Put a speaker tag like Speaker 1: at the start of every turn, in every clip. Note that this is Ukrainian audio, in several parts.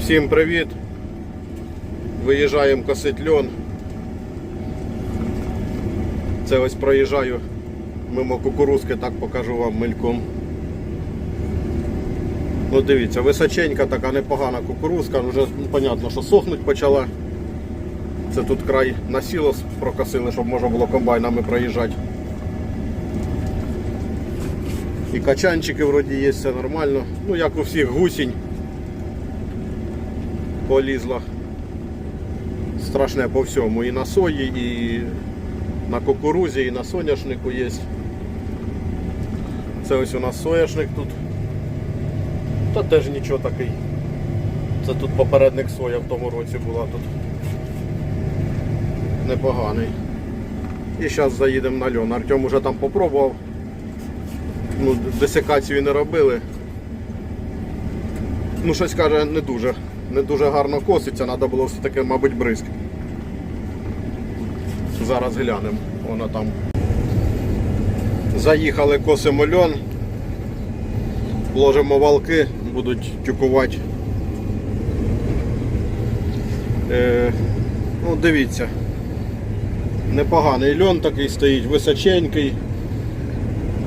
Speaker 1: Всім привіт! Виїжджаємо косить льон. Це ось проїжджаю мимо кукурузки, так покажу вам мельком. Ну дивіться, височенька така непогана кукурузка, вже ну, понятно, що сохнуть почала. Це тут край насіло прокосили, щоб можна було комбайнами проїжджати. І качанчики вроді є, все нормально. Ну як у всіх гусінь полізла. Страшне по всьому. І на сої, і на кукурузі, і на соняшнику є. Це ось у нас соняшник тут. Та теж нічого такий. Це тут попередник соя в тому році була тут. Непоганий. І зараз заїдемо на льон. Артем уже там попробував. Ну, десикацію не робили. Ну, щось каже, не дуже. Не дуже гарно коситься, треба було все-таки, мабуть, бризк. Зараз глянемо. Вона там. Заїхали, косимо льон. Ложимо валки, будуть тюкувати. Е, ну, дивіться. Непоганий льон такий стоїть, височенький.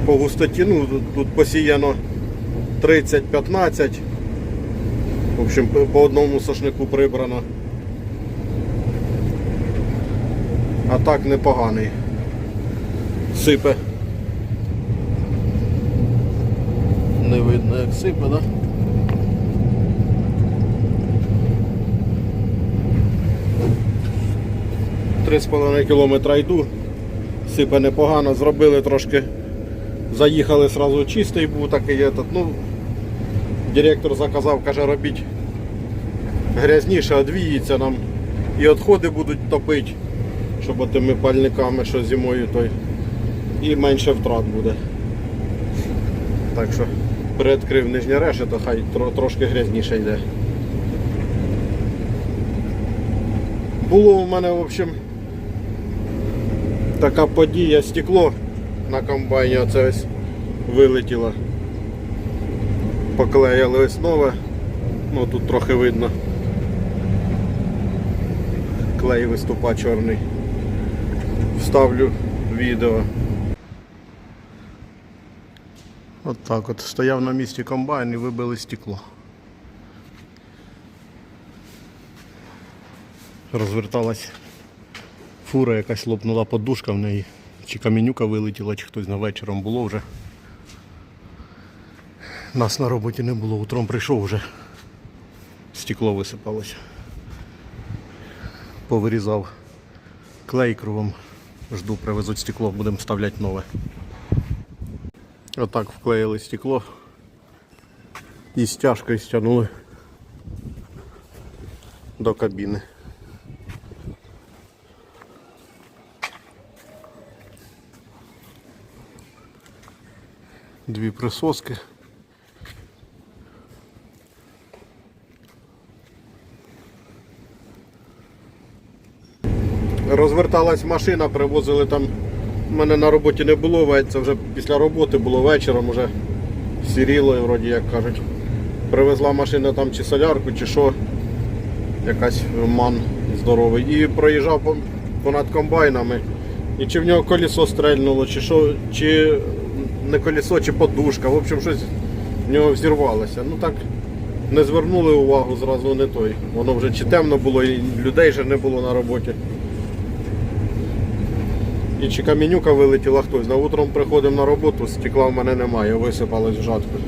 Speaker 1: По густоті, ну, тут посіяно 30-15. В общем, по- одному сошнику прибрано. А так непоганий. Сипе. Не видно як сипе, да? Три з половиною кілометра йду. Сипе непогано, зробили трошки. Заїхали сразу чистий був такий ну, Директор заказав, каже, робіть грязніше, одвіється нам. І відходи будуть топити, щоб тими пальниками, що зимою той. І менше втрат буде. Так що передкрив нижнє решето, хай тро- трошки грязніше йде. Було у мене, в общем, така подія, стекло на комбайні, оце ось вилетіло поклеїли ось нове. Ну тут трохи видно. Клей виступа чорний. Вставлю відео. От так от. Стояв на місці комбайн і вибили стекло. Розверталась фура, якась лопнула подушка в неї. Чи камінюка вилетіла, чи хтось на вечором було вже. Нас на роботі не було, утром прийшов вже. Стекло висипалося. Повирізав клей кругом. Жду, привезуть стекло, будемо вставляти нове. Отак вклеїли стекло і стяжкою стягнули до кабіни. Дві присоски. Розверталась машина, привозили там. У мене на роботі не було, це вже після роботи було вечором, вже сіріло, вроді як кажуть. Привезла машина там чи солярку, чи що, якась ман здоровий. І проїжджав понад комбайнами. І чи в нього колесо стрельнуло, чи що, чи не колесо, чи подушка. В общем, щось в нього взірвалося. Ну так не звернули увагу зразу не той. Воно вже чи темно було, і людей вже не було на роботі. І чи камінюка вилетіла хтось. На утром приходимо на роботу, стекла в мене немає, висипалось в жатку.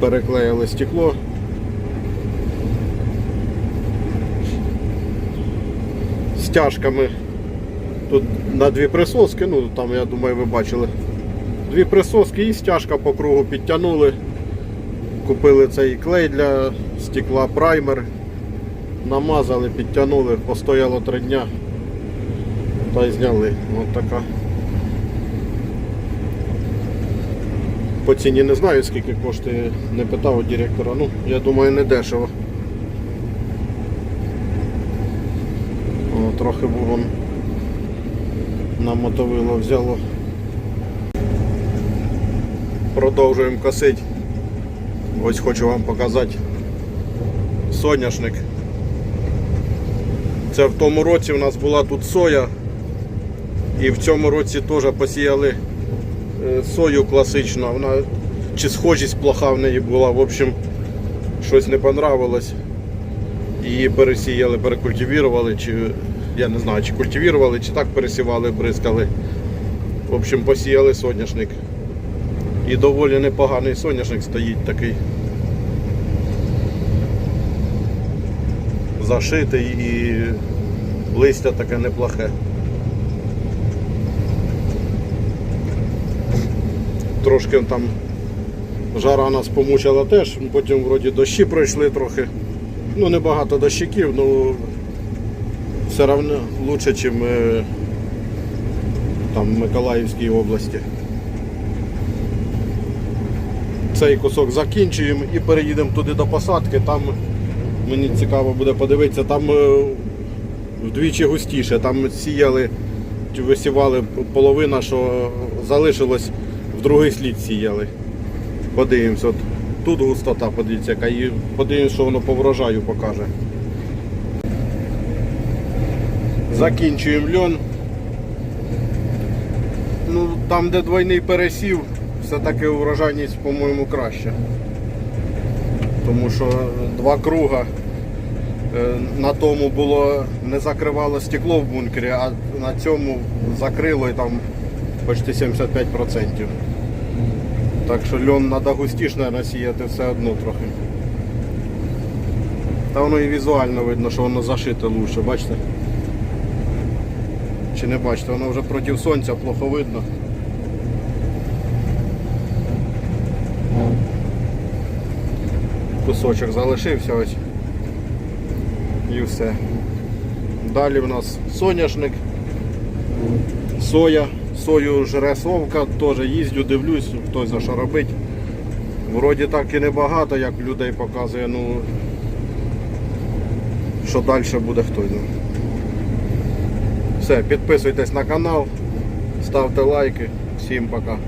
Speaker 1: Переклеїли стекло. Стяжками. Тут на дві присоски, ну там я думаю ви бачили. Дві присоски і стяжка по кругу підтягнули. Купили цей клей для стекла, праймер. Намазали, підтягнули, постояло три дня та й зняли. Ось така. По ціні не знаю скільки коштує, не питав у директора. Ну, я думаю, не дешево. О, трохи був он на мотовило взяло. Продовжуємо косити. Ось хочу вам показати соняшник. Це в тому році у нас була тут соя. І в цьому році теж посіяли е, сою класичну. Вона чи схожість плоха в неї була. В общем, щось не понравилось. Її пересіяли, перекультивірували, чи я не знаю, чи культивірували, чи так пересівали, бризкали. В общем, посіяли соняшник. І доволі непоганий соняшник стоїть такий. Зашитий і листя таке неплохе. Трошки там жара нас помучила теж, потім вроді дощі пройшли трохи. Ну, небагато дощиків, ну все одно краще, ніж в Миколаївській області. Цей кусок закінчуємо і переїдемо туди до посадки. Там мені цікаво буде подивитися, там е, вдвічі густіше. Там сіяли, висівали половина, що залишилось, другий слід сіяли. Подивимось, от тут густота, подивіться, яка і подивимось, що воно по врожаю покаже. Закінчуємо льон. Ну, там, де двойний пересів, все-таки урожайність, по-моєму, краща. Тому що два круга е, на тому було не закривало стекло в бункері, а на цьому закрило і там почти 75%. Так що льон треба густіш, мабуть, сіяти все одно трохи. Та воно і візуально видно, що воно зашите лучше, бачите? Чи не бачите, воно вже проти сонця плохо видно. Кусочок залишився ось. І все. Далі в нас соняшник, соя, сою жре совка, теж їздю, дивлюсь, хто за що робить. Вроді так і небагато, як людей показує, ну що далі буде хто. Все, підписуйтесь на канал, ставте лайки. Всім пока.